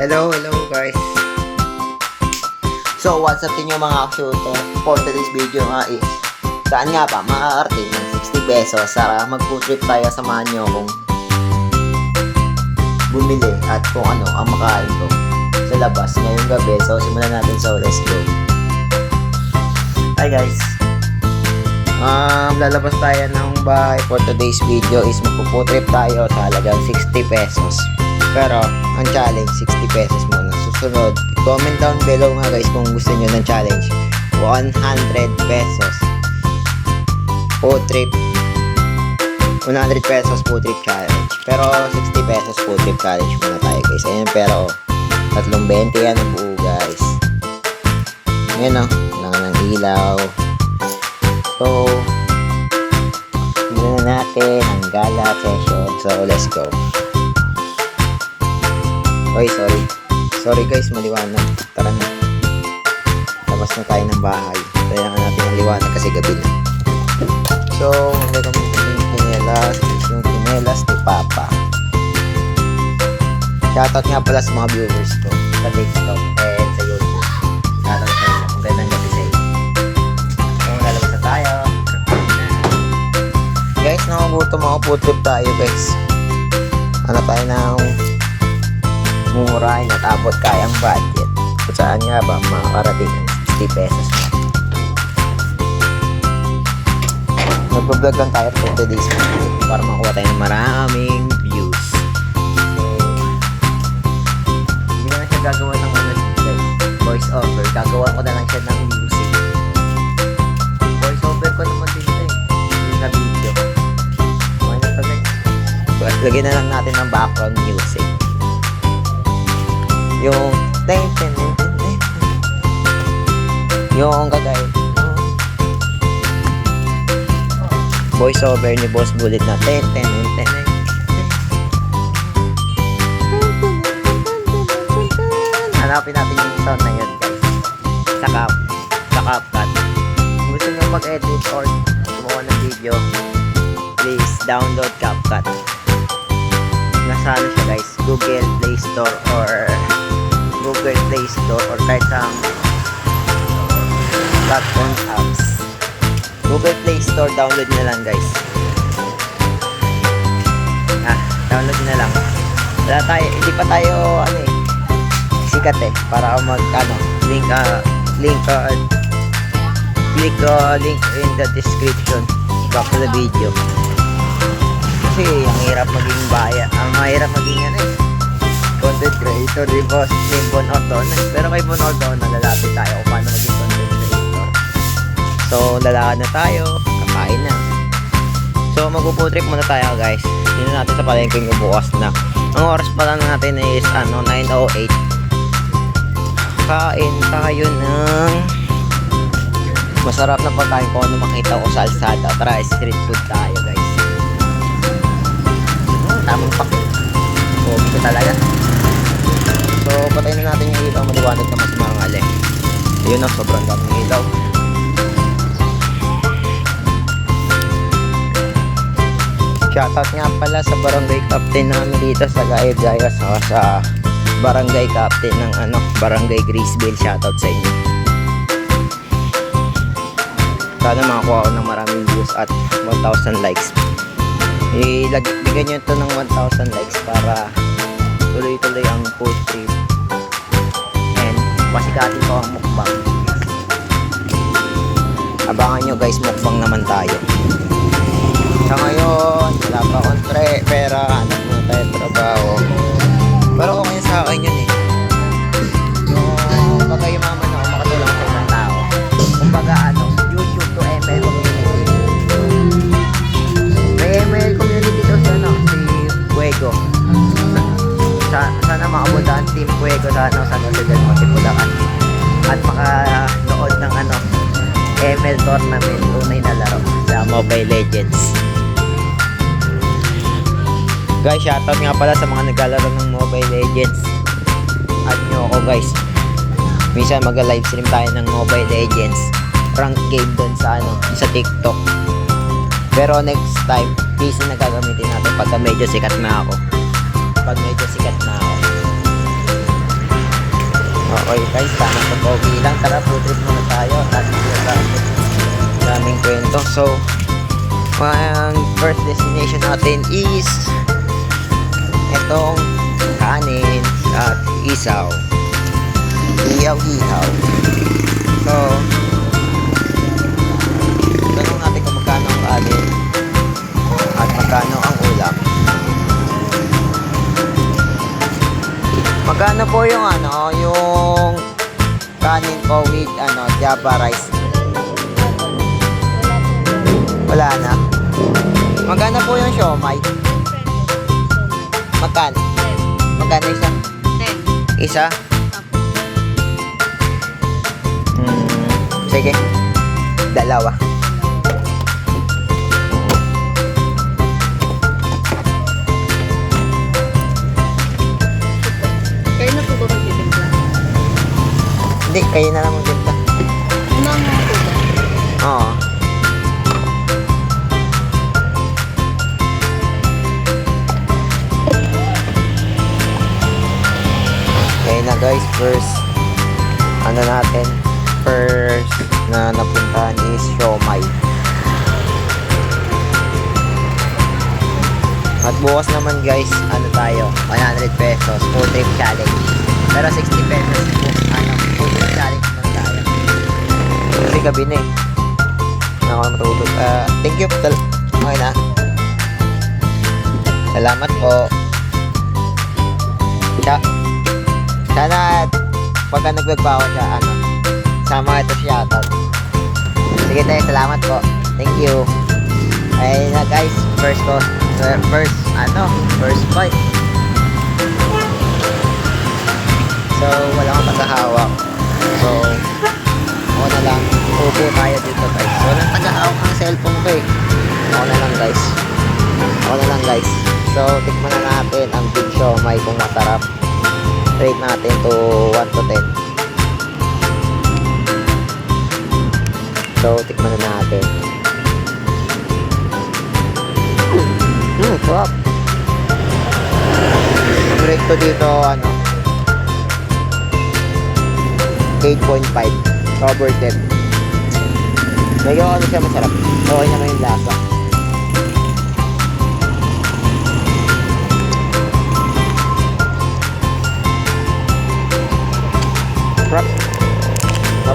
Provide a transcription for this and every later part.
Hello, hello guys. So, what's up inyo mga shooter? For today's video nga is, saan nga ba maaarte ng 60 pesos sa mag-food trip tayo samahan nyo kung bumili at kung ano ang makain ko sa labas ngayong gabi. So, simulan natin. So, let's go. Hi guys. Um, lalabas tayo ng bahay for today's video is magpo trip tayo sa halagang 60 pesos. Pero, ang challenge, 60 pesos muna. Susunod, comment down below nga guys kung gusto nyo ng challenge. 100 pesos. Food trip. 100 pesos food trip challenge. Pero, 60 pesos food trip challenge muna tayo guys. Ayan, pero, tatlong 20 yan po guys. Ayan o, kailangan ng ilaw. So, simulan na natin ang gala session. So, let's go. Oy, sorry. Sorry guys, maliwanag. Tara na. Labas na tayo ng bahay. Kailangan natin ng liwanag kasi gabi na. So, may kami yung tinelas. Yung tinelas ni Papa. Shoutout nga pala sa mga viewers ko. Sa TikTok and sa YouTube. Shoutout sa inyo. Ang gandang gabi sa tayo. Guys, nakagutom ako. Food trip tayo guys. Ano tayo ng mura, natapot kayang budget. Kung saan nga ba makakarating ng 60 pesos na. Nagbablog lang tayo for today's video para makuha tayo ng maraming views. Hindi na siya gagawa ng ano voice over. Gagawa ko na lang siya ng music. Voice over ko naman din ito eh. Hindi sa video. Okay na to guys. Lagyan na lang natin ng background music yung ten ten ten ten ten yung kagaya. Voice over ni Boss Bullet na. Ten ten ten ten hanapin natin yung sound na yun guys. Sa cap. Sa CapCut kung gusto nyo mag-edit or gumawa ng video please download CapCut. Nasa ano siya guys? Google Play Store or Play Store or kahit sa platform apps. Google Play Store, download nyo lang guys. Ah, download nyo lang. Wala tayo, hindi pa tayo, ano eh, sikat eh, para mag, ano, link, ah, link, ah, click, ah, link in the description back to the video. Kasi, ang hirap maging baya, ang mahirap maging, ano eh, content creator, di ba? Si Bon Ortona. Pero kay Bon Ortona, lalapit tayo kung paano maging content creator. So, lalakad na tayo, kakain na. So, magpuputrip muna tayo guys. Tingnan natin sa palengke yung bukas na. Ang oras pala natin is ano, 9.08. Kain tayo ng masarap na pagkain ko ano makita ko sa Alsada. Tara, street food tayo guys. Tamang pak. So, ito talaga. So, patayin na natin yung ilaw. Maliwanag naman sa mga ngali. Yun na, sobrang daming ilaw. Shoutout nga pala sa barangay captain namin dito sa Gayab Jaya sa, sa barangay captain ng ano, barangay Grisville. Shoutout sa inyo. Sana makakuha ko ng maraming views at 1,000 likes. Ilag bigyan nyo ito ng 1,000 likes para tuloy-tuloy ang food trip. And pasikatin ko ang mukbang. Abangan nyo guys mukbang naman tayo. Sa ngayon wala pa akong tre pera hanap muna tayo trabaho. Pero okay sa akin yun eh. Yung baga yung mama na makatulong sa ibang tao. Kumbaga At makanood ng ano, ML tournament, tunay na laro sa Mobile Legends. Guys, shoutout nga pala sa mga naglalaro ng Mobile Legends. Add nyo ako guys. Minsan mag-live stream tayo ng Mobile Legends. Rank game doon sa ano, sa TikTok. Pero next time, PC na gagamitin natin pagka medyo sikat na ako pag medyo sikat na ako. Okay guys, tama sa pogi lang. Tara, food trip muna tayo. Sa daming kwento. So, ang first destination natin is itong kanin at isaw. Ihaw-ihaw. So, tanong natin kung magkano ang kanin at magkano ang Magkano po yung ano, yung kanin po with ano, java rice? Wala na. Magkano po yung siomay? Magkano? Magkano isa? Isa? Hmm, sige. Dalawa. Hindi, kayo na lang ang mga? Oo. Okay na guys, first ano natin, first na napuntahan is Siomai. At bukas naman guys, ano tayo, 100 pesos, full trip challenge. Pero 60 pesos, challenge naman tayo. Kasi gabi na eh. Na ako matulog. Ah, thank you. Tal- okay na. Salamat po. Siya. Sana pagka nag-vlog siya, ano, sama ito shoutout. Sige tayo, salamat po. Thank you. Ayun na guys, first ko, first, ano, first bite. So, wala akong tagahawak. So, tikman na natin ang big siomay kung masarap. Rate natin to 1 to 10. So, tikman na natin. Hmm, sarap. Ang rate ko dito, ano, 8.5 over 10 medyo ano siya masarap okay naman yung lasa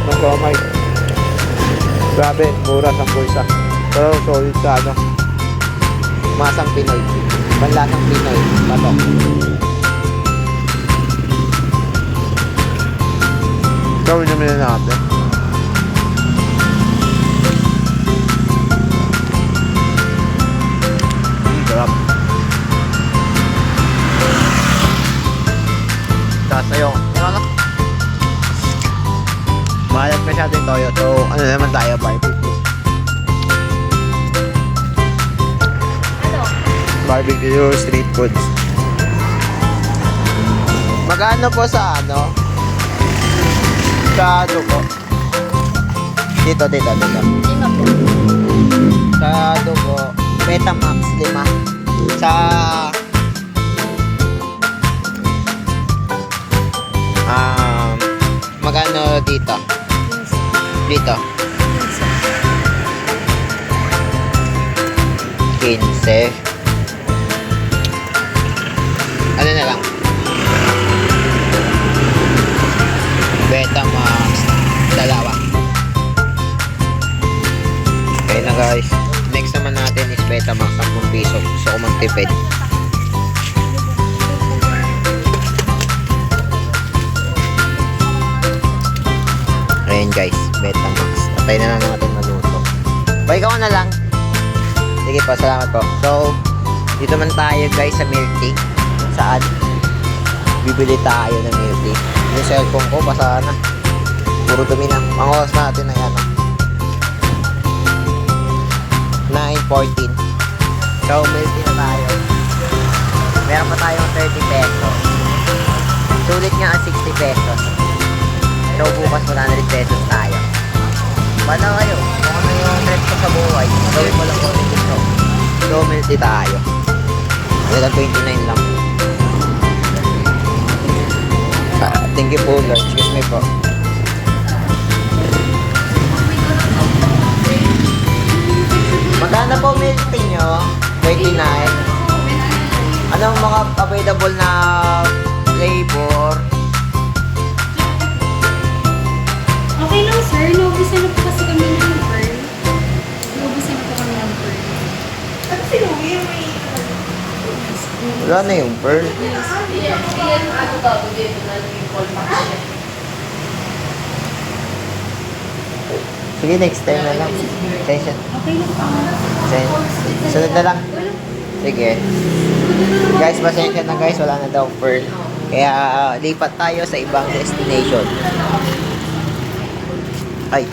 ng siomay grabe mura sa pulsa pero solid sa ano masang Pinoy panlasang Pinoy patok Gawin naman na natin. Sarap. Sasayo. Ano? Mahalat masyado yung toyo. So, ano naman tayo, 550. Ano? Barbecue street foods. Magkano po sa ano? Sa dugo. Dito, dito, dito. Po? Sa dugo, Betamax 5. Sa um, magano dito? Dito. 15. Ano na lang? Betamax dalawa. Okay na guys. Next naman natin is Betamax 10 piso. Gusto ko magtipid. Ayan guys, Patay na lang natin maluto. Bye ka na lang. Sige po, salamat po. So, dito man tayo guys sa milk tea. Saan? Bibili tayo ng milk. Yung cellphone ko, basa na. Puro dumi na. Ang oras natin ay ano. 9.14. So, milk tea na tayo. Meron pa tayong 30 pesos. Sulit nga ang 60 pesos. So, bukas 100 pesos tayo. Paano kayo? Kung ano yung trip ko sa buhay, gawin mo lang kung ano. So, tea tayo. Ito 29 lang. Ah, thank you po, Lord. Excuse me po. Magkano po milk nyo? 39. Anong mga available na flavor? Sir. Naubusan na po kasi kami ng pearl. Naubusan na po kami ng pearl. Wala na yung pearl. Sige, next time na lang. Sensya. Okay lang. Sen sunod na lang. Sige. Guys, pasensya na guys. Wala na daw pearl. Kaya ah, lipat tayo sa ibang destination. Ay.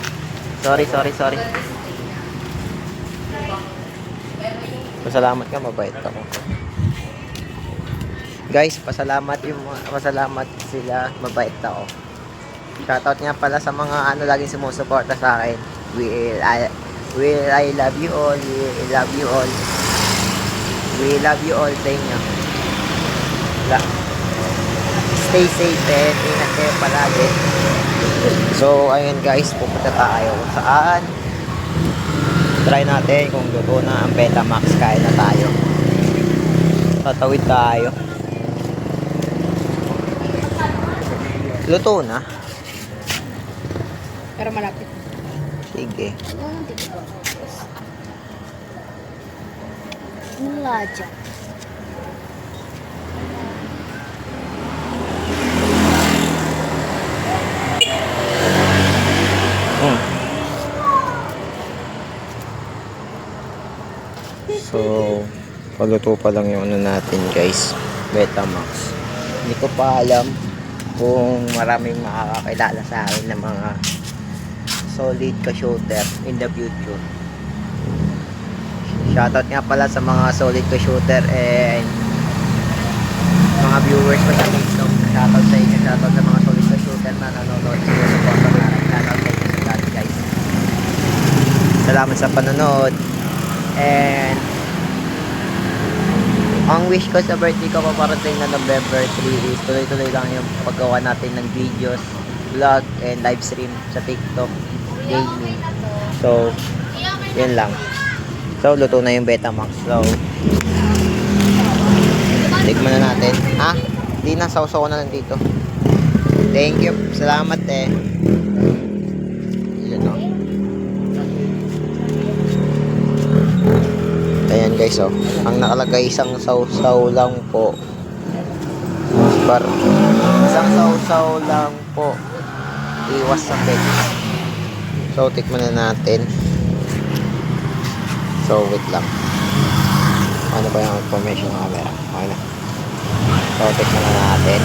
Sorry, sorry, sorry. Pasalamat ka, mabait ako. Guys, pasalamat yung pasalamat sila, mabait ako. Shoutout nga pala sa mga ano laging sumusuporta sa akin. Will I, will I love you all. We love you all. We love you all sa inyo. Stay safe and ingat kayo palagi. So, ayun guys, pupunta tayo kung saan. Try natin kung luto na ang Betamax. Kaya na tayo. Tatawid tayo. Luto na. Pero malapit. Sige. Wala So, paluto pa lang yung ano natin guys. Betamax. Hindi ko pa alam kung maraming makakakilala sa akin ng mga solid ka-shooter in the future. Shoutout nga pala sa mga solid ka-shooter and mga viewers ko sa TikTok. Shoutout sa inyo. Shoutout sa mga solid ka-shooter na nanonood. Sinusupport na natin. Shoutout sa inyo sa guys. Salamat sa panonood. And ang wish ko sa birthday ko paparating na November 3 is tuloy-tuloy lang yung paggawa natin ng videos, vlog, and live stream sa TikTok, gaming. So, yun lang. So, luto na yung Betamax. So, tikman na natin. Ha? Hindi na, sausaw na lang dito. Thank you. Salamat eh. Guys oh. Ang nakalagay isang sausaw lang po. Par isang sausaw lang po. Iwas sa pet. So tikman na natin. So wait lang. Ano ba yung information ng camera? Okay na. So tikman na natin.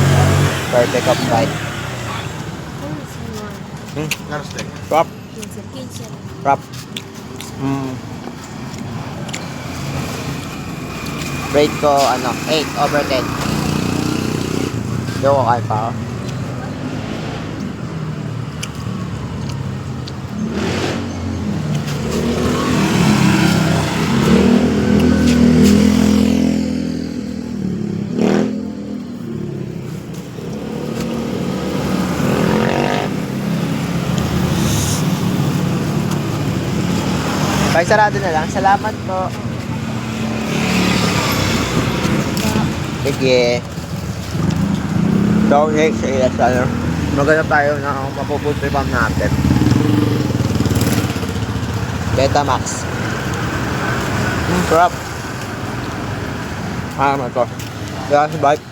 Perfect of bite. Hmm, Prop. Prop. Hmm. Rate ko, ano, 8 over 10. Hindi ko kaya pa ako. Kaya sarado na lang. Salamat po. Sige. So, next is, ano, maganda tayo na mapupuntripan natin. Betamax. Hmm, sarap. Ah, ano to? Gas bike.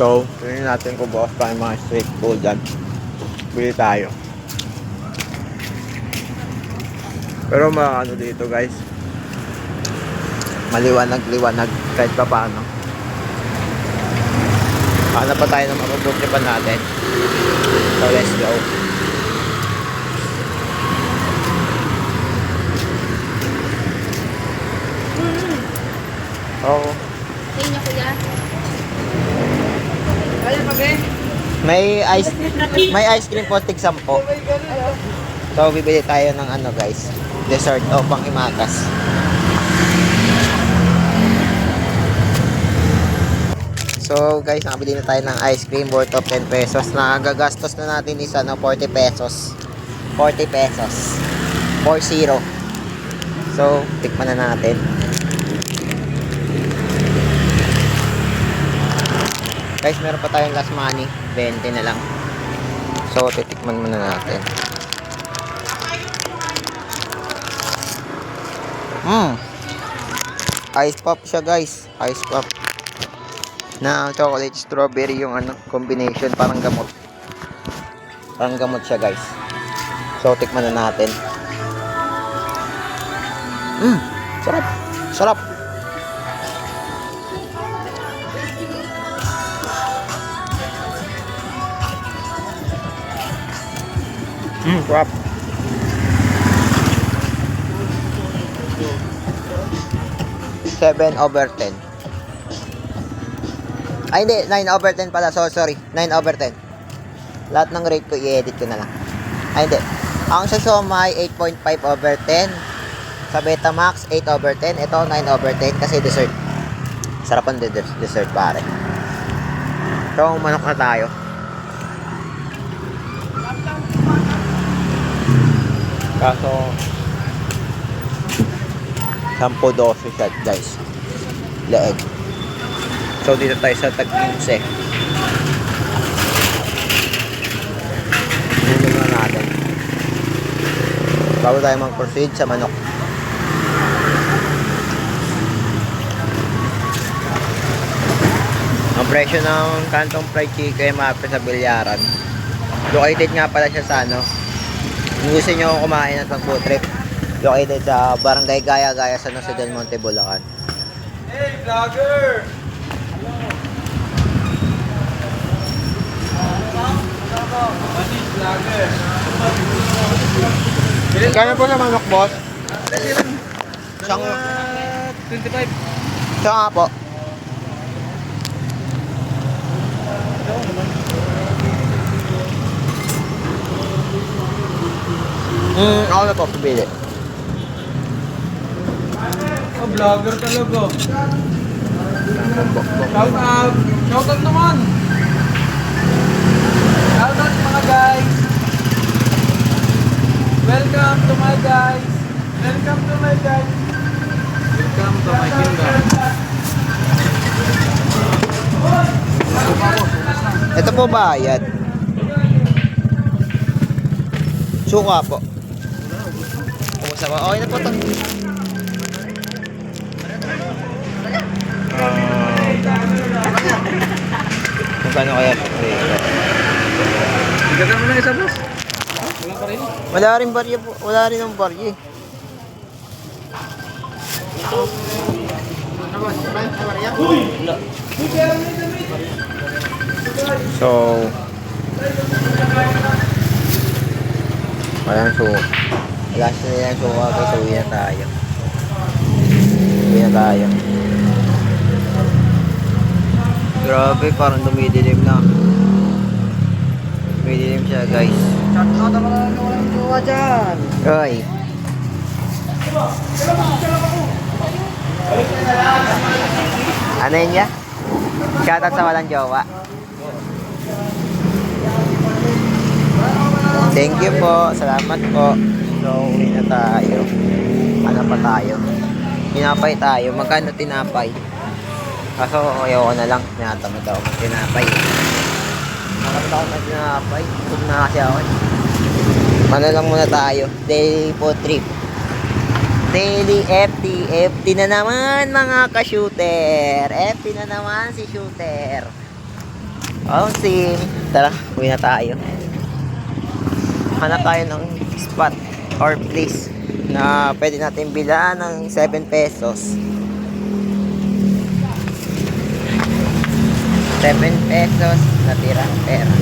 So, tingnan natin kung bukas pa yung mga street food dyan. Bili tayo. Pero mga ano dito guys, maliwanag-liwanag kahit pa paano. Hanap pa tayo ng mapabuti pa natin. So let's go. Oo. Sa inyo, kuya. May ice may ice cream po tig 10. So bibili tayo ng ano guys, dessert o pang imakas. So guys, nakabili na tayo ng ice cream worth of 10 pesos. Nagagastos na natin isa no 40 pesos. 40 pesos. 40. So, tikman na natin. Guys, meron pa tayong last money. 20 na lang. So, titikman muna natin. Mmm. Ice pop siya guys. Ice pop. Na chocolate strawberry yung ano, combination. Parang gamot. Parang gamot siya guys. So, tikman na natin. Mmm. Sarap. Sarap. Mmm, sarap. Seven over 10. Ay, hindi. 9 over 10 pala. So, sorry. 9 over 10. Lahat ng rate ko, i-edit ko na lang. Ay, hindi. Ang sa Shomai, 8.5 over 10. Sa Betamax, 8 over 10. Ito, 9 over 10 kasi dessert. Sarap ang de- dessert, pare. So, manok na tayo. Kaso, 10-12 siya, guys. Leeg. So, dito tayo sa tag-15. Hulog na natin. Bago tayo mag-proceed sa manok. Ang presyo ng kantong fried chicken mapit sa Bilyaran. Located nga pala siya sa ano. Kung gusto nyo kumain at mag-food trip, located sa Barangay Gaya Gaya sa Jose del Monte, Bulacan. Hey, vlogger! Kaya po sa manok, boss? Isang, 25. siya nga po. Hmm, ako na po, pabili. Oh, vlogger talaga. Shout out! Shout out naman! Guys! Welcome to my guys! Welcome to my guys! Welcome to my kingdom. Ito po bayad. Suka po. Kumusta po? Okay na po to. Kung kano kaya po? Bigyan mo na isa boss. Wala pa rin. Wala rin barya po. Wala rin ang barya. So, suka. Wala siya na yung suka kasi uwi na tayo. Uwi na tayo. Grabe, parang dumidilim na. Dumidilim siya guys. Shout out ang walang jowa dyan. Oy. Ano yun niya? Shoutout sa walang jowa. Thank you po. Salamat po. So, uwi na tayo. Ano pa tayo? Tinapay tayo. Magkano tinapay? Kaso, ayoko na lang. Tinatamad ako mag tinapay. Ako mag tinapay. Gutom na kasi ako. eh. Ano lang muna tayo. Daily po trip. Daily FT. FT na naman mga ka-shooter. FT na naman si shooter. Oh, sim. Tara, uwi na tayo. Hanap tayo ng spot or place na pwede natin bilaan ng 7 pesos. 7 pesos na tirang pera.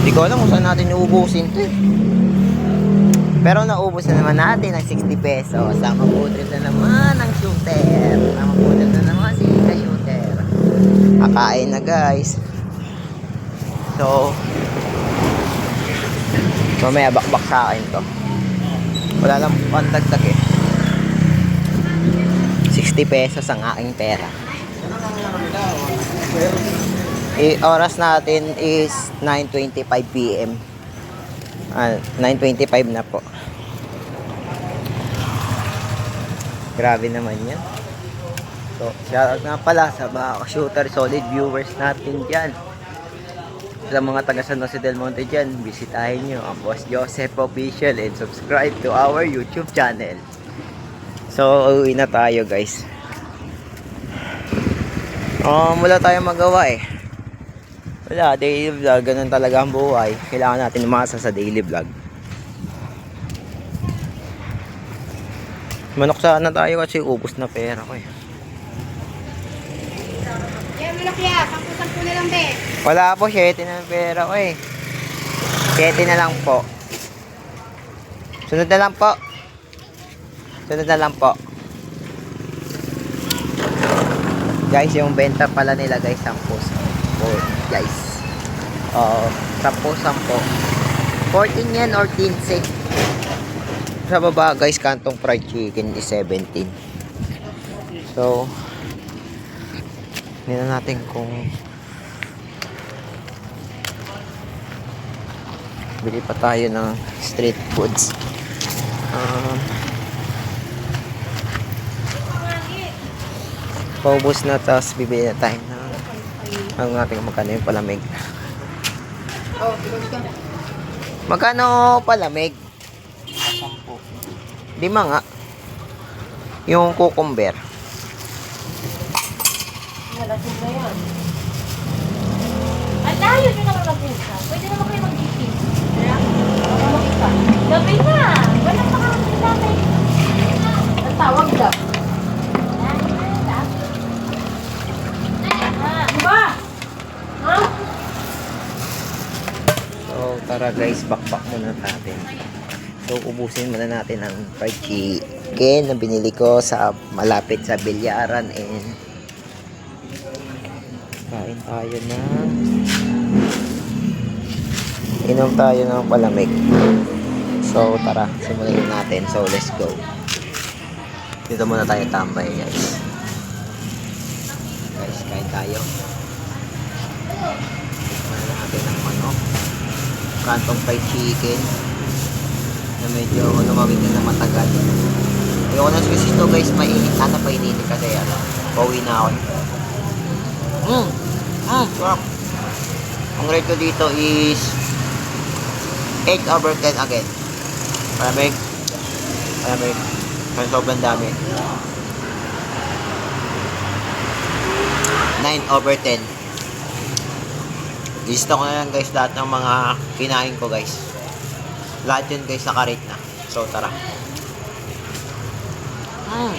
Hindi ko alam kung saan natin uubusin to eh. Pero naubos na naman natin ng 60 pesos. Ang mabutrip na naman ang shooter. Ang mabutrip na naman si Ika shooter. Kakain na guys. So, mamaya bakbak sa akin to. Wala lang pantagtag eh. 60 pesos ang aking pera. Eh, oras natin is 9.25 p.m. Ah, 9.25 na po. Grabe naman yan. So, shoutout nga pala sa mga shooter solid viewers natin dyan. Sa mga taga San Jose del Monte dyan, bisitahin nyo ang Boss Joseph Official and subscribe to our YouTube channel. So, uwi na tayo guys. Um, wala tayong magawa eh. Wala, daily vlog, ganun talaga ang buhay. Kailangan natin umasa sa daily vlog. Manok sana tayo kasi ubos na pera ko eh. Yan, malaki ah. Sampu-sampu na lang, be. Wala po, 7 na ang pera ko eh. 7 na lang po. Sunod na lang po. Sunod na lang po. Guys, yung benta pala nila guys, 10 10 guys. Oo, 10 10. 14 yan or 15. Sa baba guys, kantong fried chicken is 17. So, hindi na natin kung bili pa tayo ng street foods. Um, paubos na tapos bibili na tayo ng ang natin magkano yung palamig. Oh. Magkano palamig? Lima nga. Yung cucumber. Nalasing na yan. Ang layo nyo naman mag-isa. Pwede naman kayo mag-isip. Makita. Gabi na. Wala pa kami natin. Ang tawag daw. Diba? Ha? So, tara guys, backpack muna natin. So, ubusin muna natin ang fried chicken na binili ko sa malapit sa Bilyaran and kain tayo ng inom tayo ng palamig. So, tara, simulan na natin. So, let's go. Dito muna tayo tambay, guys. Guys, kain tayo. Tikman na natin ang manok. Kantong fried chicken. Na medyo lumawin din na matagal. Ayoko na kasi ito guys, mainit. Sana pa init kasi ano, pauwi na ako. Mmm! Mmm! Sarap! Ang rate ko dito is 8 over 10 again. Malamig. Malamig. Kasi sobrang dami. 9 over 10. Lista ko na lang guys lahat ng mga kinain ko guys. Lahat yun guys nakarate na. So tara. Mm.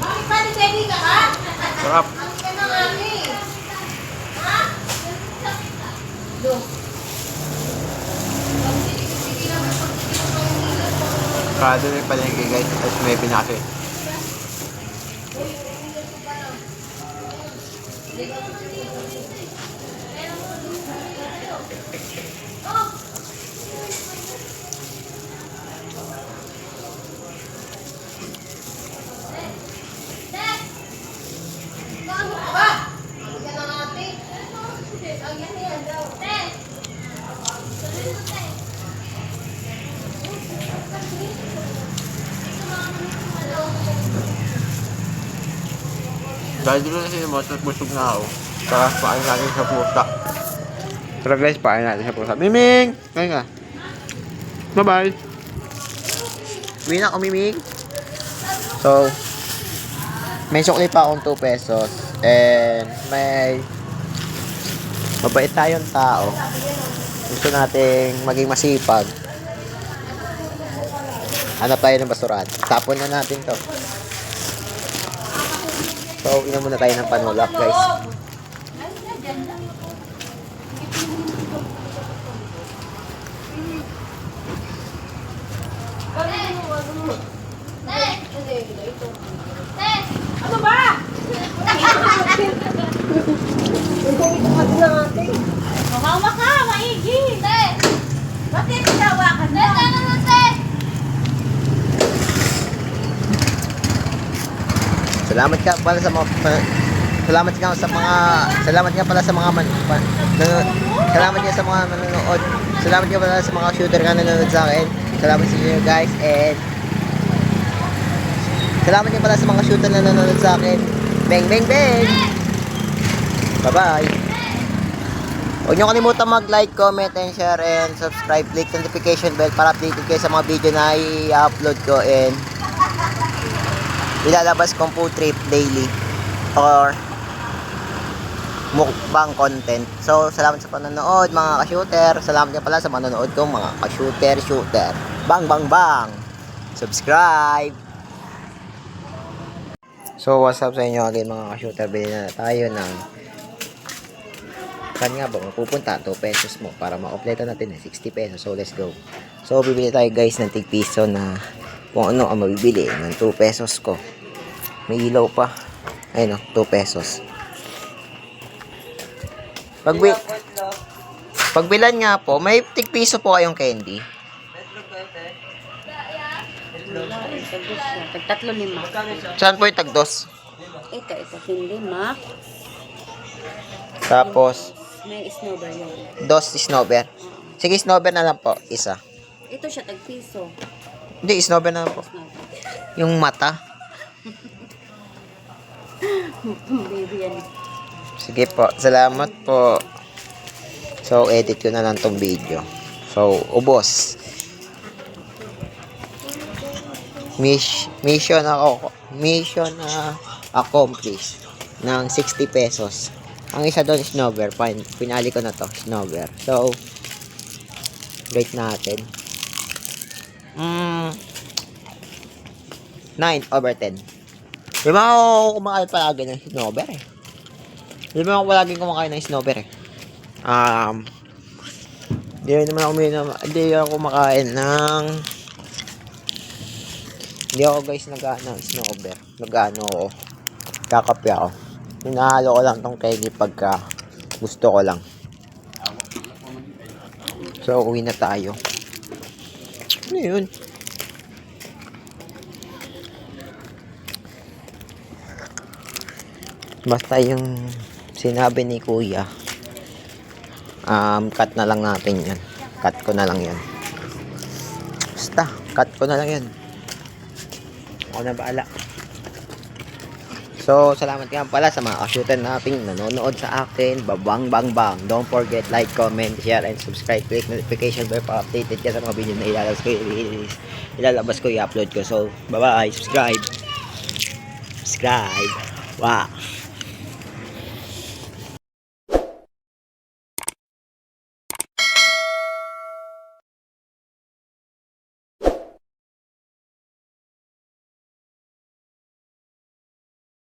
Bakit pa ka ha? Sarap. Ang ka eh. Ha? Do. Prado yung palengke guys. Tapos may pinaki. Ano ka ba? Ang ka na nga eh. Ang yan yan daw. Dahil dito na si Motor, busog na ako. Tara, paano natin sa pusa. Tara guys, paano natin sa pusa. Miming! Kaya nga. Bye-bye. Uwi na ako, Miming. So, may sukli pa akong 2 pesos. And may mabait tayong tao. Gusto nating maging masipag. Hanap tayo ng basurahan. Tapon na natin to. So, inom muna tayo ng panulak, guys. Ano ba? Mamawa ka, maigi. Bakit tawa ka na? Salamat ka pala sa mga pa- salamat nga sa mga salamat nga pala sa mga man, pa, nanonood. Salamat nga sa mga nanonood. Salamat nga pala sa mga shooter nga nanonood sa akin. Salamat sa inyo guys and Salamat nga pala sa mga shooter na nanonood sa akin. Bang bang bang. Bye-bye. Huwag niyo kalimutan mag-like, comment, and share, and subscribe. Click notification bell para updated kayo sa mga video na i-upload ko and ilalabas kong food trip daily or mukbang content. So, salamat sa panonood mga ka-shooter. Salamat nga pala sa manonood ko mga ka-shooter, shooter. Bang, bang, bang! Subscribe! So, what's up sa inyo again mga ka-shooter? Bili na tayo ng saan nga ba mapupunta 2 pesos mo para ma-complete natin ng 60 pesos. So, let's go. So, bibili tayo guys ng tig piso na kung ano ang mabibili ng 2 pesos ko. May ilaw pa. Ayun o, 2 pesos. Pagbi Pagbilan nga po, may tig piso po kayong candy. Tag tatlo lima. Saan po yung tagdos? Ito, ito. Hindi, ma. Tapos, May snowball yun. dos snowber. Sige, snowber na lang po. Isa. Ito siya, tag piso. Hindi, snowber na po. Snowball. Yung mata. Baby yan. Sige po. Salamat po. So, edit ko na lang tong video. So, ubos. Mish, mission ako. Mission na accomplished ng 60 pesos. Ang isa doon is Snover. Pin, pinali ko na to, Snover. So, rate natin. Mm, 9 over 10. Di ba ako kumakain palagi ng Snover eh? Di ba ako palagi kumakain ng Snover eh? Um, di naman ako uminom, hindi ako kumakain ng hindi ako guys nag-ano ng Snover. Nag-ano ako. Kakape ako. Hinahalo ko lang tong candy pagka gusto ko lang. So, uwi na tayo. Ano yun? Basta yung sinabi ni kuya, um, cut na lang natin yan. Cut ko na lang yan. Basta, cut ko na lang yan. Ako na baala. So, salamat nga pala sa mga ka-shooter nating nanonood sa akin. Babang bang bang. Don't forget, like, comment, share, and subscribe. Click notification bell para updated ka sa mga video na ilalabas ko, ilalabas ko, i-upload ko. So, bye-bye. Subscribe. Subscribe. Wow.